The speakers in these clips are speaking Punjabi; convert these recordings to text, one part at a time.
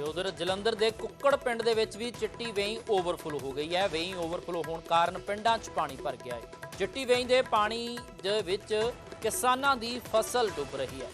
ਤੇ ਉਧਰ ਜਲੰਧਰ ਦੇ ਕੁੱਕੜ ਪਿੰਡ ਦੇ ਵਿੱਚ ਵੀ ਚਿੱਟੀ ਵੇਈ ਓਵਰਫਲੋ ਹੋ ਗਈ ਹੈ। ਵੇਈ ਓਵਰਫਲੋ ਹੋਣ ਕਾਰਨ ਪਿੰਡਾਂ 'ਚ ਪਾਣੀ ਭਰ ਗਿਆ ਹੈ। ਚਿੱਟੀ ਵੇਈ ਦੇ ਪਾਣੀ ਦੇ ਵਿੱਚ ਕਿਸਾਨਾਂ ਦੀ ਫਸਲ ਡੁੱਬ ਰਹੀ ਹੈ।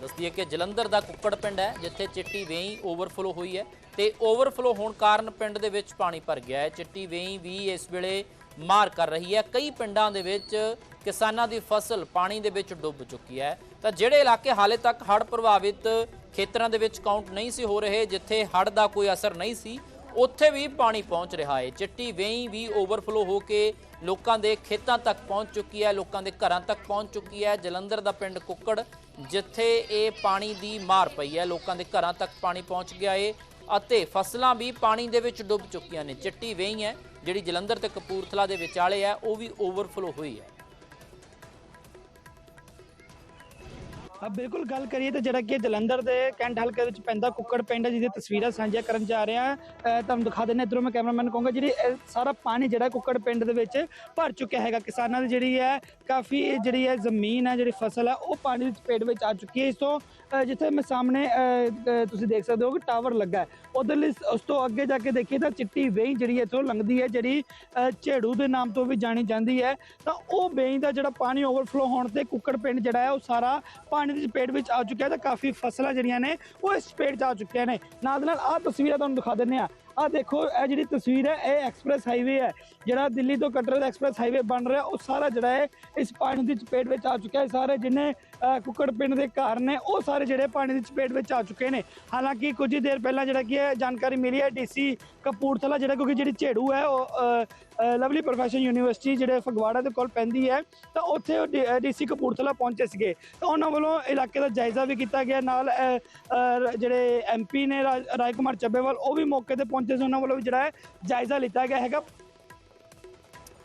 ਦੱਸਦੀ ਹੈ ਕਿ ਜਲੰਧਰ ਦਾ ਕੁੱਕੜ ਪਿੰਡ ਹੈ, ਜਿੱਥੇ ਚਿੱਟੀ ਵੇਈ ਓਵਰਫਲੋ ਹੋਈ ਹੈ ਤੇ ਓਵਰਫਲੋ ਹੋਣ ਕਾਰਨ ਪਿੰਡ ਦੇ ਵਿੱਚ ਪਾਣੀ ਭਰ ਗਿਆ ਹੈ। ਚਿੱਟੀ ਵੇਈ ਵੀ ਇਸ ਵੇਲੇ ਮਾਰ ਕਰ ਰਹੀ ਹੈ। ਕਈ ਪਿੰਡਾਂ ਦੇ ਵਿੱਚ ਕਿਸਾਨਾਂ ਦੀ ਫਸਲ ਪਾਣੀ ਦੇ ਵਿੱਚ ਡੁੱਬ ਚੁੱਕੀ ਹੈ। ਤਾਂ ਜਿਹੜੇ ਇਲਾਕੇ ਹਾਲੇ ਤੱਕ ਹੜ੍ਹ ਪ੍ਰਭਾਵਿਤ ਖੇਤਰਾਂ ਦੇ ਵਿੱਚ ਕਾਊਂਟ ਨਹੀਂ ਸੀ ਹੋ ਰਹੇ, ਜਿੱਥੇ ਹੜ੍ਹ ਦਾ ਕੋਈ ਅਸਰ ਨਹੀਂ ਸੀ, ਉੱਥੇ ਵੀ ਪਾਣੀ ਪਹੁੰਚ ਰਿਹਾ ਹੈ। ਚਿੱਟੀ ਵੇਈ ਵੀ ਓਵਰਫਲੋ ਹੋ ਕੇ ਲੋਕਾਂ ਦੇ ਖੇਤਾਂ ਤੱਕ ਪਹੁੰਚ ਚੁੱਕੀ ਹੈ, ਲੋਕਾਂ ਦੇ ਘਰਾਂ ਤੱਕ ਪਹੁੰਚ ਚੁੱਕੀ ਹੈ। ਜਲੰਧਰ ਦਾ ਪਿੰਡ ਕੁੱਕੜ, ਜਿੱਥੇ ਇਹ ਪਾਣੀ ਦੀ ਮਾਰ ਪਈ ਹੈ, ਲੋਕਾਂ ਦੇ ਘਰਾਂ ਤੱਕ ਪਾਣੀ ਪਹੁੰਚ ਗਿਆ ਹੈ ਅਤੇ ਫਸਲਾਂ ਵੀ ਪਾਣੀ ਦੇ ਵਿੱਚ ਡੁੱਬ ਚੁੱਕੀਆਂ ਨੇ। ਚਿੱਟੀ ਵੇਈ ਹੈ, ਜਿਹੜੀ ਜਲੰਧਰ ਤੇ ਕਪੂਰਥਲਾ ਦੇ ਵਿਚਾਲੇ ਹੈ, ਉਹ ਵੀ ਓਵਰਫਲੋ ਹੋਈ ਹੈ। ਆ ਬਿਲਕੁਲ ਗੱਲ ਕਰੀਏ ਤਾਂ ਜਿਹੜਾ ਕਿ ਜਲੰਧਰ ਦੇ ਕੈਂਟ ਹਲਕੇ ਵਿੱਚ ਪੈਂਦਾ ਕੁੱਕੜ ਪਿੰਡ ਹੈ ਜਿਹਦੀ ਤਸਵੀਰਾਂ ਸਾਂਝੀਆਂ ਕਰਨ ਜਾ ਰਹੇ ਹਾਂ। ਤੁਹਾਨੂੰ ਦਿਖਾ ਦਿੰਦੇ ਇਧਰੋਂ ਮੈਂ ਕੈਮਰਾਮੈਨ ਕਹੂੰਗਾ, ਜਿਹੜੀ ਸਾਰਾ ਪਾਣੀ ਜਿਹੜਾ ਕੁੱਕੜ ਪਿੰਡ ਦੇ ਵਿੱਚ ਭਰ ਚੁੱਕਿਆ ਹੈਗਾ। ਕਿਸਾਨਾਂ ਦੀ ਜਿਹੜੀ ਹੈ ਕਾਫੀ ਜਿਹੜੀ ਹੈ ਜ਼ਮੀਨ ਹੈ, ਜਿਹੜੀ ਫਸਲ ਹੈ, ਉਹ ਪਾਣੀ ਦੀ ਚਪੇਟ ਵਿੱਚ ਆ ਚੁੱਕੀ ਹੈ। ਇਸ ਤੋਂ ਜਿੱਥੇ ਮੈਂ ਸਾਹਮਣੇ ਤੁਸੀਂ ਦੇਖ ਸਕਦੇ ਹੋ ਕਿ ਟਾਵਰ ਲੱਗਾ ਹੈ। ਉਧਰਲੀ ਉਸ ਤੋਂ ਅੱਗੇ ਜਾ ਕੇ ਦੇਖੀਏ ਤਾਂ ਚਿੱਟੀ ਵੇਈ ਜਿਹੜੀ ਇੱਥੋਂ ਲੰਘਦੀ ਹੈ, ਜਿਹੜੀ ਝੇੜੂ ਦੇ ਨਾਮ ਤੋਂ ਵੀ ਜਾਣੀ ਜਾਂਦੀ ਹੈ। ਤਾਂ ਉਹ ਵੇਈ ਦਾ ਜਿਹੜਾ ਪਾਣੀ ਓਵਰਫਲੋ ਹੋਣ ਤੇ ਕੁੱਕੜ ਪਿੰਡ ਜਿਹੜਾ ਹੈ, ਉਹ ਸਾਰਾ ਪਾਣੀ ਦੀ ਚਪੇਟ ਵਿੱਚ ਆ ਚੁੱਕਿਆ ਤਾਂ ਕਾਫੀ ਫਸਲਾਂ ਜਿਹੜੀਆਂ ਨੇ ਉਹ ਇਸ ਚਪੇਟ 'ਚ ਆ ਚੁੱਕੀਆਂ ਨੇ। ਨਾਲ ਦੇ ਨਾਲ ਆਹ ਤਸਵੀਰਾਂ ਤੁਹਾਨੂੰ ਦਿਖਾ ਦਿੰਨੇ ਆ ਆਹ ਦੇਖੋ, ਇਹ ਜਿਹੜੀ ਤਸਵੀਰ ਹੈ, ਇਹ ਐਕਸਪ੍ਰੈਸ ਹਾਈਵੇ ਹੈ। ਜਿਹੜਾ ਦਿੱਲੀ ਤੋਂ ਕਟਰਾ ਦਾ ਐਕਸਪ੍ਰੈਸ ਹਾਈਵੇ ਬਣ ਰਿਹਾ, ਉਹ ਸਾਰਾ ਜਿਹੜਾ ਹੈ ਇਸ ਪਾਣੀ ਦੀ ਚਪੇਟ ਵਿੱਚ ਆ ਚੁੱਕਿਆ ਹੈ। ਸਾਰੇ ਜਿੰਨੇ ਕੁੱਕੜ ਪਿੰਡ ਦੇ ਘਰ ਨੇ ਉਹ ਸਾਰੇ ਜਿਹੜੇ ਪਾਣੀ ਦੀ ਚਪੇਟ ਵਿੱਚ ਆ ਚੁੱਕੇ ਨੇ। ਹਾਲਾਂਕਿ ਕੁਝ ਹੀ ਦੇਰ ਪਹਿਲਾਂ ਜਿਹੜਾ ਕੀ ਹੈ ਜਾਣਕਾਰੀ ਮਿਲੀ ਹੈ ਡੀਸੀ ਕਪੂਰਥਲਾ ਜਿਹੜਾ ਕਿਉਂਕਿ ਜਿਹੜੀ ਝੇੜੂ ਹੈ ਉਹ ਲਵਲੀ ਪ੍ਰੋਫੈਸ਼ਨ ਯੂਨੀਵਰਸਿਟੀ ਜਿਹੜੇ ਫਗਵਾੜਾ ਦੇ ਕੋਲ ਪੈਂਦੀ ਹੈ ਤਾਂ ਉੱਥੇ ਡੀਸੀ ਕਪੂਰਥਲਾ ਪਹੁੰਚੇ ਸੀਗੇ। ਤਾਂ ਉਹਨਾਂ ਵੱਲੋਂ ਇਲਾਕੇ ਦਾ ਜਾਇਜ਼ਾ ਵੀ ਕੀਤਾ ਗਿਆ ਨਾਲ ਅਹ, ਅਹ, ਜਿਹੜੇ ਐਮਪੀ ਨੇ ਰਾਜ ਕੁਮਾਰ ਚੱਬੇਵਾਲ ਉਹ ਵੀ ਮੌਕੇ ਤੇ ਪਹੁੰਚੇ ਸੀ। ਉਹਨਾਂ ਵੱਲੋਂ ਵੀ ਜਿਹੜਾ ਹੈ ਜਾਇਜ਼ਾ ਲਿੱਤਾ ਗਿਆ ਹੈਗਾ।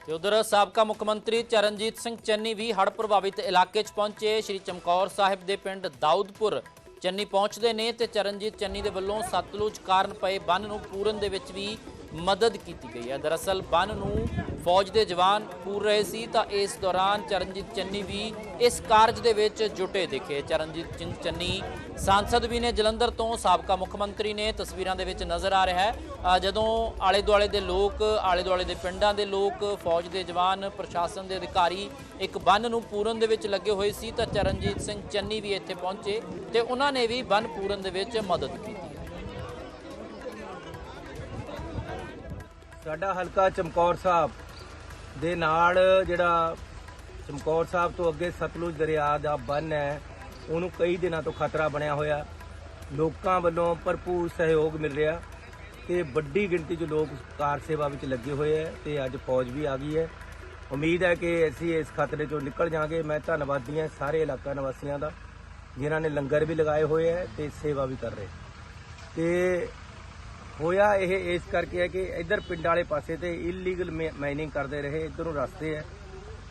ਤੇ ਉਧਰ ਸਾਬਕਾ ਮੁੱਖ ਮੰਤਰੀ ਚਰਨਜੀਤ ਸਿੰਘ ਚੰਨੀ ਵੀ ਹੜ੍ਹ ਪ੍ਰਭਾਵਿਤ ਇਲਾਕੇ 'ਚ ਪਹੁੰਚੇ। ਸ਼੍ਰੀ ਚਮਕੌਰ ਸਾਹਿਬ ਦੇ ਪਿੰਡ ਦਾਊਦਪੁਰ ਚੰਨੀ ਪਹੁੰਚਦੇ ਨੇ ਤੇ ਚਰਨਜੀਤ ਚੰਨੀ ਦੇ ਵੱਲੋਂ ਸਤਲੁਜ ਕਾਰਨ ਪਏ ਬੰਨ ਨੂੰ ਪੂਰਨ ਦੇ ਵਿੱਚ ਵੀ ਮਦਦ ਕੀਤੀ ਗਈ ਹੈ। ਦਰਅਸਲ ਬੰਨ ਨੂੰ ਫੌਜ ਦੇ ਜਵਾਨ ਪੂਰ ਰਹੇ ਸੀ ਤਾਂ ਇਸ ਦੌਰਾਨ ਚਰਨਜੀਤ ਚੰਨੀ ਵੀ ਇਸ ਕਾਰਜ ਦੇ ਵਿੱਚ ਜੁਟੇ ਦਿਖੇ। ਚਰਨਜੀਤ ਸਿੰਘ ਚੰਨੀ ਸਾਂਸਦ ਵੀ ਨੇ, ਜਲੰਧਰ ਤੋਂ ਸਾਬਕਾ ਮੁੱਖ ਮੰਤਰੀ ਨੇ। ਤਸਵੀਰਾਂ ਦੇ ਵਿੱਚ ਨਜ਼ਰ ਆ ਰਿਹਾ ਹੈ। ਜਦੋਂ ਆਲੇ ਦੁਆਲੇ ਦੇ ਲੋਕ ਆਲੇ ਦੁਆਲੇ ਦੇ ਪਿੰਡਾਂ ਦੇ ਲੋਕ ਫੌਜ ਦੇ ਜਵਾਨ, ਪ੍ਰਸ਼ਾਸਨ ਦੇ ਅਧਿਕਾਰੀ ਇੱਕ ਬੰਨ ਨੂੰ ਪੂਰਨ ਦੇ ਵਿੱਚ ਲੱਗੇ ਹੋਏ ਸੀ ਤਾਂ ਚਰਨਜੀਤ ਸਿੰਘ ਚੰਨੀ ਵੀ ਇੱਥੇ ਪਹੁੰਚੇ ਤੇ ਉਹਨਾਂ ਨੇ ਵੀ ਬੰਨ ਪੂਰਨ ਦੇ ਵਿੱਚ ਮਦਦ ਕੀਤੀ। ਸਾਡਾ ਹਲਕਾ ਚਮਕੌਰ ਸਾਹਿਬ ਦੇ ਨਾਲ ਜਿਹੜਾ ਚਮਕੌਰ ਸਾਹਿਬ ਤੋਂ ਅੱਗੇ ਸਤਲੁਜ ਦਰਿਆ ਦਾ ਬੰਨ ਹੈ, ਉਹਨੂੰ ਕਈ ਦਿਨਾਂ ਤੋਂ ਖਤਰਾ ਬਣਿਆ ਹੋਇਆ। ਲੋਕਾਂ ਵੱਲੋਂ ਭਰਪੂਰ ਸਹਿਯੋਗ ਮਿਲ ਰਿਹਾ ਤੇ ਵੱਡੀ ਗਿਣਤੀ 'ਚ ਲੋਕ ਕਾਰ ਸੇਵਾ ਵਿੱਚ ਲੱਗੇ ਹੋਏ ਹੈ ਤੇ ਅੱਜ ਫੌਜ ਵੀ ਆ ਗਈ ਹੈ। ਉਮੀਦ ਹੈ ਕਿ ਅਸੀਂ ਇਸ ਖਤਰੇ 'ਚੋਂ ਨਿਕਲ ਜਾਾਂਗੇ ਮੈਂ ਧੰਨਵਾਦੀ ਹਾਂ ਸਾਰੇ ਇਲਾਕਾ ਨਿਵਾਸੀਆਂ ਦਾ, ਜਿਨ੍ਹਾਂ ਨੇ ਲੰਗਰ ਵੀ ਲਗਾਏ ਹੋਏ ਹੈ ਤੇ ਸੇਵਾ ਵੀ ਕਰ ਰਹੇ। ਤੇ ਹੋਇਆ ਇਹ ਇਸ ਕਰਕੇ ਹੈ ਕਿ ਇੱਧਰ ਪਿੰਡ ਵਾਲੇ ਪਾਸੇ ਤੇ ਇਲੀਗਲ ਮਾਈਨਿੰਗ ਕਰਦੇ ਰਹੇ, ਇੱਧਰ ਨੂੰ ਰਸਤੇ ਹੈ।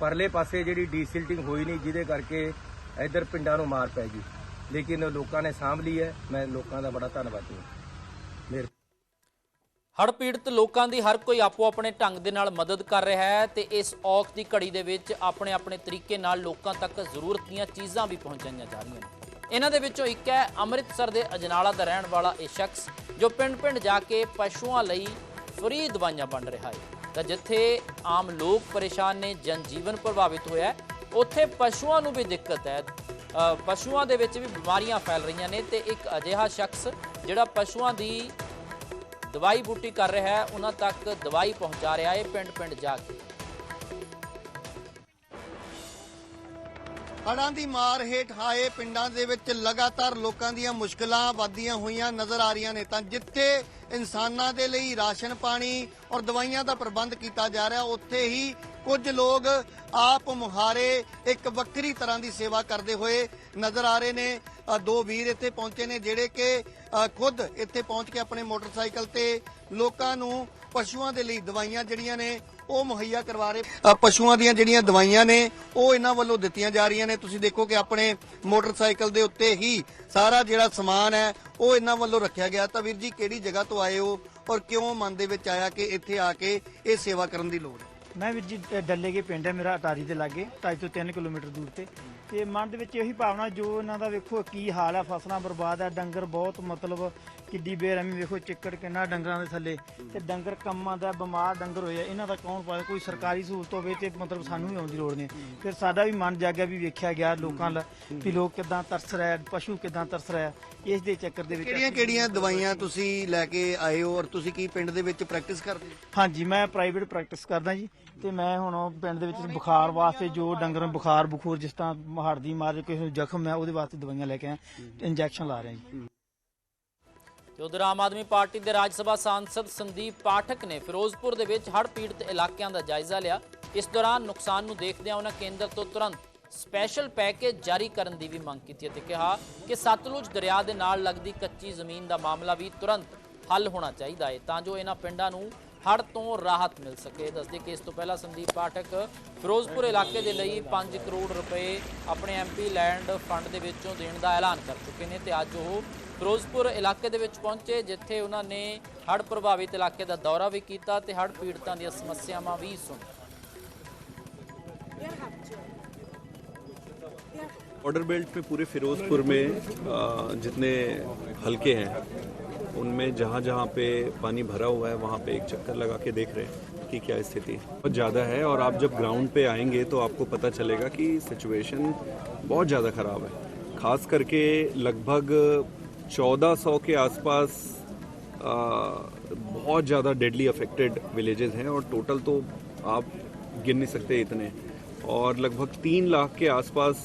ਪਰਲੇ ਪਾਸੇ ਜਿਹੜੀ ਡੀਸਿਲਟਿੰਗ ਹੋਈ ਨਹੀਂ, ਜਿਹਦੇ ਕਰਕੇ ਇੱਧਰ ਪਿੰਡਾਂ ਨੂੰ ਮਾਰ ਪੈ ਗਈ। ਲੇਕਿਨ ਲੋਕਾਂ ਨੇ ਸਾਂਭ ਲਈ ਹੈ। ਮੈਂ ਲੋਕਾਂ ਦਾ ਬੜਾ ਧੰਨਵਾਦੀ ਹਾਂ। ਮੇਰੇ ਹੜ੍ਹ ਪੀੜਤ ਲੋਕਾਂ ਦੀ ਹਰ ਕੋਈ ਆਪੋ ਆਪਣੇ ਢੰਗ ਦੇ ਨਾਲ ਮਦਦ ਕਰ ਰਿਹਾ ਹੈ ਤੇ ਇਸ ਔਖ ਦੀ ਘੜੀ ਦੇ ਵਿੱਚ ਆਪਣੇ ਆਪਣੇ ਤਰੀਕੇ ਨਾਲ ਲੋਕਾਂ ਤੱਕ ਜ਼ਰੂਰਤ ਦੀਆਂ ਚੀਜ਼ਾਂ ਵੀ ਪਹੁੰਚਾਈਆਂ ਜਾ ਰਹੀਆਂ ਨੇ। ਇਹਨਾਂ ਦੇ ਵਿੱਚੋਂ ਇੱਕ ਹੈ, ਅੰਮ੍ਰਿਤਸਰ ਦੇ ਅਜਨਾਲਾ ਦਾ ਰਹਿਣ ਵਾਲਾ ਇਹ ਸ਼ਖਸ ਜੋ ਪਿੰਡ-ਪਿੰਡ ਜਾ ਕੇ ਪਸ਼ੂਆਂ ਲਈ ਫਰੀ ਦਵਾਈਆਂ ਵੰਡ ਰਿਹਾ ਹੈ। ਤਾਂ ਜਿੱਥੇ ਆਮ ਲੋਕ ਪਰੇਸ਼ਾਨ ਨੇ ਜਨ ਜੀਵਨ ਪ੍ਰਭਾਵਿਤ ਹੋਇਆ ਉੱਥੇ ਪਸ਼ੂਆਂ ਨੂੰ ਵੀ ਦਿੱਕਤ ਹੈ। ਪਸ਼ੂਆਂ ਦੇ ਵਿੱਚ ਵੀ ਬਿਮਾਰੀਆਂ ਫੈਲ ਰਹੀਆਂ ਨੇ ਤੇ ਇੱਕ ਅਜਿਹਾ ਸ਼ਖਸ ਜਿਹੜਾ ਪਸ਼ੂਆਂ ਦੀ ਦਵਾਈ ਬੂਟੀ ਕਰ ਰਿਹਾ ਹੈ, ਉਹਨਾਂ ਤੱਕ ਦਵਾਈ ਪਹੁੰਚਾ ਰਿਹਾ ਹੈ ਪਿੰਡ ਪਿੰਡ ਜਾ ਕੇ। ਹੜ੍ਹਾਂ ਦੀ ਮਾਰ ਹੇਠ ਆਏ ਪਿੰਡਾਂ ਦੇ ਵਿੱਚ ਲਗਾਤਾਰ ਲੋਕਾਂ ਦੀਆਂ ਮੁਸ਼ਕਲਾਂ ਵੱਧਦੀਆਂ ਹੋਈਆਂ ਨਜ਼ਰ ਆ ਰਹੀਆਂ ਨੇ। ਤਾਂ ਜਿੱਥੇ ਇਨਸਾਨਾਂ ਦੇ ਲਈ ਰਾਸ਼ਨ ਪਾਣੀ ਔਰ ਦਵਾਈਆਂ ਦਾ ਪ੍ਰਬੰਧ ਕੀਤਾ ਜਾ ਰਿਹਾ, ਉੱਥੇ ਹੀ ਕੁਝ ਲੋਕ ਆਪ ਮੁਹਾਰੇ ਇੱਕ ਵੱਖਰੀ ਤਰ੍ਹਾਂ ਦੀ ਸੇਵਾ ਕਰਦੇ ਹੋਏ ਨਜ਼ਰ ਆ ਰਹੇ ਨੇ। ਦੋ ਵੀਰ ਇੱਥੇ ਪਹੁੰਚੇ ਨੇ, ਜਿਹੜੇ ਕਿ ਖੁਦ ਇੱਥੇ ਪਹੁੰਚ ਕੇ ਆਪਣੇ ਮੋਟਰਸਾਈਕਲ ਤੇ ਲੋਕਾਂ ਨੂੰ ਪਸ਼ੂਆਂ ਦੇ ਲਈ ਦਵਾਈਆਂ ਜਿਹੜੀਆਂ ਨੇ, ਉਹ ਮੁਹੱਈਆ ਕਰਵਾ ਰਹੇ। ਪਸ਼ੂਆਂ ਦੀਆਂ ਜਿਹੜੀਆਂ ਦਵਾਈਆਂ ਨੇ, ਉਹ ਇਹਨਾਂ ਵੱਲੋਂ ਦਿੱਤੀਆਂ ਜਾ ਰਹੀਆਂ ਨੇ। ਤੁਸੀਂ ਦੇਖੋ ਕਿ ਆਪਣੇ ਮੋਟਰਸਾਈਕਲ ਦੇ ਉੱਤੇ ਹੀ ਸਾਰਾ ਜਿਹੜਾ ਸਮਾਨ ਹੈ, ਉਹ ਇਹਨਾਂ ਵੱਲੋਂ ਰੱਖਿਆ ਗਿਆ। ਤਾਂ ਵੀਰ ਜੀ, ਕਿਹੜੀ ਜਗ੍ਹਾ ਤੋਂ ਆਏ ਹੋ ਔਰ ਕਿਉਂ ਮਨ ਦੇ ਵਿੱਚ ਆਇਆ ਕਿ ਇੱਥੇ ਆ ਕੇ ਇਹ ਸੇਵਾ ਕਰਨ ਦੀ ਲੋੜ ਹੈ? ਮੈਂ ਵੀਰ ਜੀ ਡ- ਡੱਲੇ ਪਿੰਡ ਹੈ ਮੇਰਾ ਅਟਾਰੀ ਦੇ ਲਾਗੇ, ਢਾਈ ਤੋਂ 3 ਕਿਲੋਮੀਟਰ ਦੂਰ ਤੇ। ਤੇ ਮਨ ਦੇ ਵਿੱਚ ਇਹੀ ਭਾਵਨਾ, ਜੋ ਇਹਨਾਂ ਦਾ ਵੇਖੋ ਕੀ ਹਾਲ ਹੈ, ਫਸਲਾਂ ਬਰਬਾਦ ਹੈ, ਡੰਗਰ ਬਹੁਤ ਮਤਲਬ ਕਿੱਡੀ ਬੇਰਹਿਮੀ ਵੇਖੋ ਚਿੱਕੜ ਕਿੰਨਾ ਡੰਗਰਾਂ ਦੇ ਥੱਲੇ ਤੇ ਡੰਗਰ ਕੰਮਾਂ ਦਾ ਬਿਮਾਰ ਡੰਗਰ ਹੋਏ ਆ, ਇਹਨਾਂ ਦਾ ਕੌਣ ਪਾਵੇ ਕੋਈ ਸਰਕਾਰੀ ਸਹੂਲਤ ਹੋਵੇ ਤੇ ਮਤਲਬ ਸਾਨੂੰ ਵੀ ਆਉਣ ਦੀ ਲੋੜ ਨਹੀਂ। ਫਿਰ ਸਾਡਾ ਵੀ ਮਨ ਜਾਗਿਆ ਵੀ ਵੇਖਿਆ ਗਿਆ ਲੋਕਾਂ ਦਾ ਵੀ ਲੋਕ ਕਿਦਾਂ ਤਰਸ ਰਹੇ ਪਸ਼ੂ ਕਿਦਾਂ ਤਰਸ ਰਹੇ। ਇਸ ਦੇ ਚੱਕਰ ਦੇ ਵਿੱਚ ਕਿਹੜੀਆਂ ਕਿਹੜੀਆਂ ਦਵਾਈਆਂ ਤੁਸੀਂ ਲੈ ਕੇ ਆਏ ਹੋ ਔਰ ਤੁਸੀਂ ਕੀ ਪਿੰਡ ਦੇ ਵਿੱਚ ਪ੍ਰੈਕਟਿਸ ਕਰਦੇ ਹੋ? ਹਾਂਜੀ ਮੈਂ ਪ੍ਰਾਈਵੇਟ ਪ੍ਰੈਕਟਿਸ ਕਰਦਾ ਜੀ ਤੇ ਮੈਂ ਹੁਣ ਉਹ ਪਿੰਡ ਦੇ ਵਿੱਚ ਬੁਖਾਰ ਵਾਸਤੇ ਜੋ ਡੰਗਰਾਂ ਨੂੰ ਬੁਖਾਰ ਬਖੂਰ ਜਿਸ ਤਰ੍ਹਾਂ ਹੜ੍ਹ ਦੀ ਮਾਰ ਕਿਸੇ ਨੂੰ ਜ਼ਖਮ ਹੈ ਉਹਦੇ ਵਾਸਤੇ ਦਵਾਈਆਂ ਲੈ ਕੇ ਆਇਆ ਇੰਜੈਕਸ਼ਨ ਲਾ ਰਹੇ ਜੀ। ਤੇ ਉਧਰ ਆਮ ਆਦਮੀ ਪਾਰਟੀ ਦੇ ਰਾਜ ਸਭਾ ਸਾਂਸਦ ਸੰਦੀਪ ਪਾਠਕ ਨੇ ਫਿਰੋਜ਼ਪੁਰ ਦੇ ਵਿੱਚ ਹੜ੍ਹ ਪੀੜਤ ਇਲਾਕਿਆਂ ਦਾ ਜਾਇਜ਼ਾ ਲਿਆ। ਇਸ ਦੌਰਾਨ ਨੁਕਸਾਨ ਨੂੰ ਦੇਖਦਿਆਂ ਉਹਨਾਂ ਕੇਂਦਰ ਤੋਂ ਤੁਰੰਤ ਸਪੈਸ਼ਲ ਪੈਕੇਜ ਜਾਰੀ ਕਰਨ ਦੀ ਵੀ ਮੰਗ ਕੀਤੀ ਅਤੇ ਕਿਹਾ ਕਿ ਸਤਲੁਜ ਦਰਿਆ ਦੇ ਨਾਲ ਲੱਗਦੀ ਕੱਚੀ ਜ਼ਮੀਨ ਦਾ ਮਾਮਲਾ ਵੀ ਤੁਰੰਤ ਹੱਲ ਹੋਣਾ ਚਾਹੀਦਾ ਹੈ। ਤਾਂ ਜੋ ਇਹਨਾਂ ਪਿੰਡਾਂ ਨੂੰ ਹੜ੍ਹ ਤੋਂ ਰਾਹਤ ਮਿਲ ਸਕੇ ਦੱਸਦੇ ਕਿ ਇਸ ਤੋਂ ਪਹਿਲਾਂ ਸੰਦੀਪ ਪਾਠਕ ਫਿਰੋਜ਼ਪੁਰ ਇਲਾਕੇ ਦੇ ਲਈ 5 ਕਰੋੜ ਰੁਪਏ ਆਪਣੇ ਐਮਪੀ ਲੈਂਡ ਫੰਡ ਦੇ ਵਿੱਚੋਂ ਦੇਣ ਦਾ ਐਲਾਨ ਕਰ ਚੁੱਕੇ ਨੇ ਤੇ ਅੱਜ ਉਹ ਫਿਰੋਜ਼ਪੁਰ ਇਲਾਕੇ ਦੇ ਵਿੱਚ ਪਹੁੰਚੇ ਜਿੱਥੇ ਉਹਨਾਂ ਨੇ ਹੜ੍ਹ ਪ੍ਰਭਾਵਿਤ ਇਲਾਕੇ ਦਾ ਦੌਰਾ ਵੀ ਕੀਤਾ ਤੇ ਹੜ੍ਹ ਪੀੜਤਾਂ ਦੀਆਂ ਸਮੱਸਿਆਵਾਂ ਵੀ ਸੁਣੀਆਂ बॉर्डर बेल्ट में पूरे फिरोजपुर में अ, जितने हलके हैं उनमें जहाँ जहाँ पे पानी भरा हुआ है वहाँ पे एक चक्कर लगा के देख रहे हैं कि क्या स्थिति है। बहुत ज़्यादा है और आप जब ग्राउंड पे आएँगे तो आपको पता चलेगा कि सिचुएशन बहुत ज़्यादा ख़राब है। खास करके लगभग 1400 के आसपास अ, बहुत ज़्यादा डेडली अफेक्टेड विलेजेस हैं और टोटल तो आप गिन नहीं सकते इतने। और लगभग तीन लाख के आसपास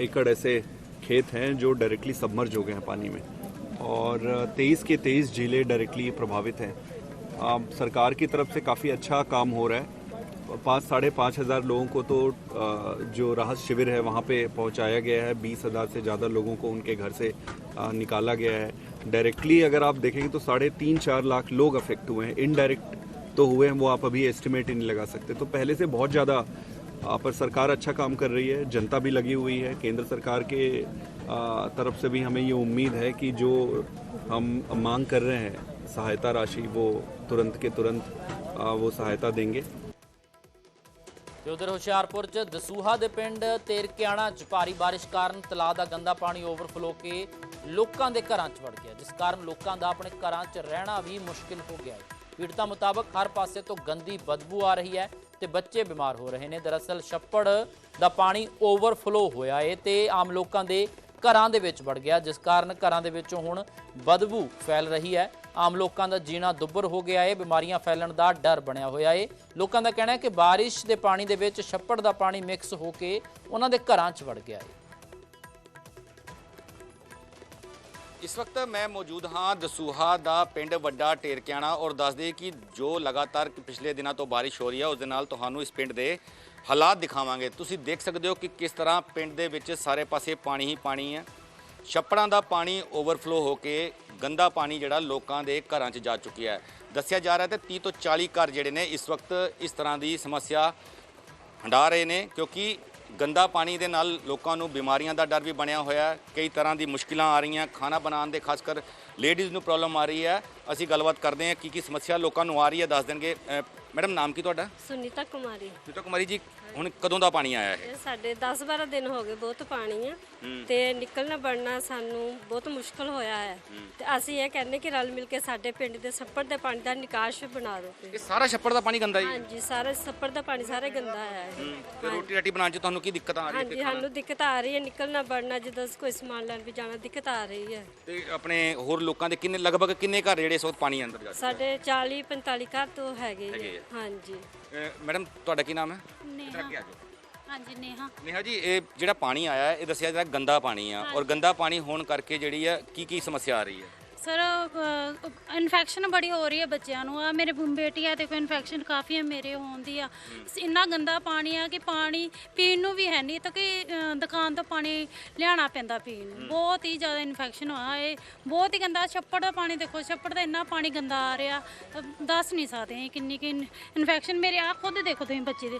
एकड़ ऐसे खेत हैं जो डायरेक्टली सबमर्ज हो गए हैं पानी में। और तेईस के तेईस ज़िले डायरेक्टली प्रभावित हैं। सरकार की तरफ़ से काफ़ी अच्छा काम हो रहा है। पाँच, साढ़े पाँच हज़ार लोगों को तो जो राहत शिविर है वहाँ पे पहुँचाया गया है। बीस हज़ार से ज़्यादा लोगों को उनके घर से निकाला गया है। डायरेक्टली अगर आप देखेंगे तो साढ़े तीन, चार लाख लोग अफेक्ट हुए हैं। इनडायरेक्ट तो हुए हैं, वो आप अभी एस्टिमेट ही नहीं लगा सकते। तो पहले से बहुत ज़्यादा पर सरकार अच्छा काम कर रही है। जनता भी लगी हुई है। केंद्र सरकार के तरफ से भी हमें ये उम्मीद है कि जो हम मांग कर रहे हैं सहायता राशि वो तुरंत के तुरंत आ, वो सहायता देंगे ਤੇ ਉਧਰ ਹੁਸ਼ਿਆਰਪੁਰ ਚ ਦਸੂਹਾ ਦੇ ਪਿੰਡ ਤੇਰਕਿਆਣਾ ਚ ਭਾਰੀ ਬਾਰਿਸ਼ ਕਾਰਨ ਤਲਾਅ ਦਾ ਗੰਦਾ ਪਾਣੀ ਓਵਰਫਲੋ ਕੇ ਲੋਕਾਂ ਦੇ ਘਰਾਂ ਚ ਵੜ ਗਿਆ ਜਿਸ ਕਾਰਨ ਲੋਕਾਂ ਦਾ ਆਪਣੇ ਘਰਾਂ ਚ ਰਹਿਣਾ ਵੀ ਮੁਸ਼ਕਿਲ ਹੋ ਗਿਆ ਹੈ ਪੀੜਤਾਂ ਮੁਤਾਬਕ ਹਰ ਪਾਸੇ ਤੋਂ ਗੰਦੀ ਬਦਬੂ ਆ ਰਹੀ ਹੈ ਤੇ ਬੱਚੇ ਬਿਮਾਰ ਹੋ ਰਹੇ ਨੇ ਦਰਅਸਲ ਛੱਪੜ ਦਾ ਪਾਣੀ ਓਵਰਫਲੋ ਹੋਇਆ ਹੈ ਤੇ ਆਮ ਲੋਕਾਂ ਦੇ ਘਰਾਂ ਦੇ ਵਿੱਚ ਵੜ ਗਿਆ, ਜਿਸ ਕਾਰਨ ਘਰਾਂ ਦੇ ਵਿੱਚੋਂ ਹੁਣ ਬਦਬੂ ਫੈਲ ਰਹੀ ਹੈ। ਆਮ ਲੋਕਾਂ ਦਾ ਜੀਣਾ ਦੁੱਭਰ ਹੋ ਗਿਆ ਹੈ ਬਿਮਾਰੀਆਂ ਫੈਲਣ ਦਾ ਡਰ ਬਣਿਆ ਹੋਇਆ ਹੈ ਲੋਕਾਂ ਦਾ ਕਹਿਣਾ ਹੈ ਕਿ ਬਾਰਿਸ਼ ਦੇ ਪਾਣੀ ਦੇ ਵਿੱਚ ਛੱਪੜ ਦਾ ਪਾਣੀ ਮਿਕਸ ਹੋ ਕੇ ਉਹਨਾਂ ਦੇ ਘਰਾਂ 'ਚ ਵੜ ਗਿਆ ਏ। ਇਸ ਵਕਤ ਮੈਂ ਮੌਜੂਦ ਹਾਂ ਦਸੂਹਾ ਦਾ ਪਿੰਡ ਵੱਡਾ ਟੇਰਕਿਆਣਾ ਔਰ ਦੱਸਦੇ ਕਿ ਜੋ ਲਗਾਤਾਰ ਪਿਛਲੇ ਦਿਨਾਂ ਤੋਂ ਬਾਰਿਸ਼ ਹੋ ਰਹੀ ਹੈ, ਉਸ ਦੇ ਨਾਲ ਤੁਹਾਨੂੰ ਇਸ ਪਿੰਡ ਦੇ ਹਾਲਾਤ ਦਿਖਾਵਾਂਗੇ। ਤੁਸੀਂ ਦੇਖ ਸਕਦੇ ਹੋ ਕਿ ਕਿਸ ਤਰ੍ਹਾਂ ਪਿੰਡ ਦੇ ਵਿੱਚ ਸਾਰੇ ਪਾਸੇ ਪਾਣੀ ਹੀ ਪਾਣੀ ਹੈ। ਛੱਪੜਾਂ ਦਾ ਪਾਣੀ ਓਵਰਫਲੋ ਹੋ ਕੇ ਗੰਦਾ ਪਾਣੀ ਜਿਹੜਾ ਲੋਕਾਂ ਦੇ ਘਰਾਂ 'ਚ ਜਾ ਚੁੱਕਿਆ ਹੈ। ਦੱਸਿਆ ਜਾ ਰਿਹਾ ਤੇ 30 ਤੋਂ 40 ਘਰ ਜਿਹੜੇ ਨੇ ਇਸ ਵਕਤ ਇਸ ਤਰ੍ਹਾਂ ਦੀ ਸਮੱਸਿਆ ਹੰਡਾ ਰਹੇ ਨੇ ਕਿਉਂਕਿ ਗੰਦਾ ਪਾਣੀ ਦੇ ਨਾਲ ਲੋਕਾਂ ਨੂੰ ਬਿਮਾਰੀਆਂ ਦਾ ਡਰ ਵੀ ਬਣਿਆ ਹੋਇਆ ਹੈ। ਕਈ ਤਰ੍ਹਾਂ ਦੀ ਮੁਸ਼ਕਿਲਾਂ ਆ ਰਹੀਆਂ। ਖਾਣਾ ਬਣਾਉਣ ਦੇ ਖਾਸ ਕਰ ਲੇਡੀਜ਼ ਨੂੰ ਪ੍ਰੋਬਲਮ ਆ ਰਹੀ ਹੈ। ਅਸੀਂ ਗੱਲਬਾਤ ਕਰਦੇ ਹਾਂ ਕੀ ਕੀ ਸਮੱਸਿਆ ਲੋਕਾਂ ਨੂੰ ਆ ਰਹੀ ਹੈ। ਦੱਸ ਦੇਣਗੇ। ਮੈਡਮ ਨਾਮ ਕੀ ਤੁਹਾਡਾ? ਸੁਨੀਤਾ ਕੁਮਾਰੀ। ਨੀਤਾ ਕੁਮਾਰੀ ਜੀ ਹੁਣ ਕਦੋਂ ਦਾ ਪਾਣੀ ਆਇਆ ਹੈ ਇਹ? ਸਾਡੇ 10-12 ਦਿਨ ਹੋ ਗਏ ਬਹੁਤ ਪਾਣੀ ਆ। ਤੇ ਨਿਕਲਣਾ ਬਣਨਾ ਸਾਨੂੰ ਬਹੁਤ ਮੁਸ਼ਕਲ ਹੋਇਆ ਹੈ। ਤੇ ਅਸੀਂ ਇਹ ਕਹਿੰਦੇ ਕਿ ਰਲ ਮਿਲ ਕੇ ਸਾਡੇ ਪਿੰਡ ਦੇ ਛੱਪੜ ਦੇ ਪਾਣੀ ਦਾ ਨਿਕਾਸ ਬਣਾ ਦਿਓ ਇਹ ਸਾਰਾ ਛੱਪੜ ਦਾ ਪਾਣੀ ਗੰਦਾ ਹੀ? ਹੈ ਹਾਂਜੀ ਸਾਰੇ ਛੱਪੜ ਦਾ ਪਾਣੀ ਸਾਰੇ ਗੰਦਾ ਹੈ ਤੇ ਰੋਟੀ ਰਾਟੀ ਬਣਾਉਣ 'ਚ ਤੁਹਾਨੂੰ ਕੀ ਦਿੱਕਤ ਆ ਰਹੀ ਹੈ ਹਾਂਜੀ ਸਾਨੂੰ ਦਿੱਕਤ ਆ ਰਹੀ ਹੈ ਨਿਕਲਣਾ ਬਣਨਾ ਜਦੋਂ ਕੋਈ ਸਮਾਨ ਲੈਣ ਵੀ ਜਾਣਾ ਦਿੱਕਤ ਆ ਰਹੀ ਹੈ। ਤੇ ਆਪਣੇ ਹੋਰ ਲੋਕਾਂ ਦੇ ਕਿੰਨੇ ਲਗਭਗ ਕਿੰਨੇ ਘਰ ਜਿਹੜੇ ਇਸ ਵਕਤ ਪਾਣੀ ਅੰਦਰ ਜਾ ਸਾਡੇ 40-45 ਘਰ ਤੋਂ ਹੈਗੇ ਹੀ। ਆ। ਹਾਂਜੀ। ਮੈਡਮ ਤੁਹਾਡਾ ਕੀ ਨਾਮ ਹੈ? ਇੱਧਰ ਅੱਗੇ ਆ ਜਾਓ। ਹਾਂਜੀ ਨੇਹਾ। ਨੇਹਾ ਜੀ ਇਹ ਜਿਹੜਾ ਪਾਣੀ ਆਇਆ ਹੈ ਇਹ ਦੱਸਿਆ ਜਿਹੜਾ ਗੰਦਾ ਪਾਣੀ ਆ। ਔਰ ਗੰਦਾ ਪਾਣੀ ਹੋਣ ਕਰਕੇ ਜਿਹੜੀ ਹੈ ਕੀ ਕੀ ਸਮੱਸਿਆ ਆ ਰਹੀ ਹੈ ਸਰ ਇਨਫੈਕਸ਼ਨ ਬੜੀ ਹੋ ਰਹੀ ਹੈ ਬੱਚਿਆਂ ਨੂੰ। ਆ ਮੇਰੇ ਬੇਟੀ ਤੇ ਕੋਈ ਇਨਫੈਕਸ਼ਨ ਕਾਫੀ ਹੈ ਮੇਰੇ ਹੋਣ ਦੀ ਆ। ਇੰਨਾ ਗੰਦਾ ਪਾਣੀ ਆ ਕਿ ਪਾਣੀ ਪੀਣ ਨੂੰ ਵੀ ਹੈ ਨਹੀਂ ਤਾਂ ਕਿ ਦੁਕਾਨ ਤੋਂ ਪਾਣੀ ਲਿਆਣਾ ਪੈਂਦਾ ਪੀਣ ਨੂੰ। ਬਹੁਤ ਹੀ ਜ਼ਿਆਦਾ ਇਨਫੈਕਸ਼ਨ ਹੋਇਆ ਇਹ। ਬਹੁਤ ਹੀ ਗੰਦਾ। ਛੱਪੜ ਦਾ ਪਾਣੀ ਦੇਖੋ ਛੱਪੜ ਦਾ ਇੰਨਾ ਪਾਣੀ ਗੰਦਾ ਆ ਰਿਹਾ। ਦੱਸ ਨਹੀਂ ਸਕਦੇ ਕਿੰਨੀ ਕਿ ਇਨਫੈਕਸ਼ਨ ਮੇਰੇ ਆ ਖੁਦ ਦੇਖੋ ਤੁਸੀਂ ਬੱਚੇ ਦੇ।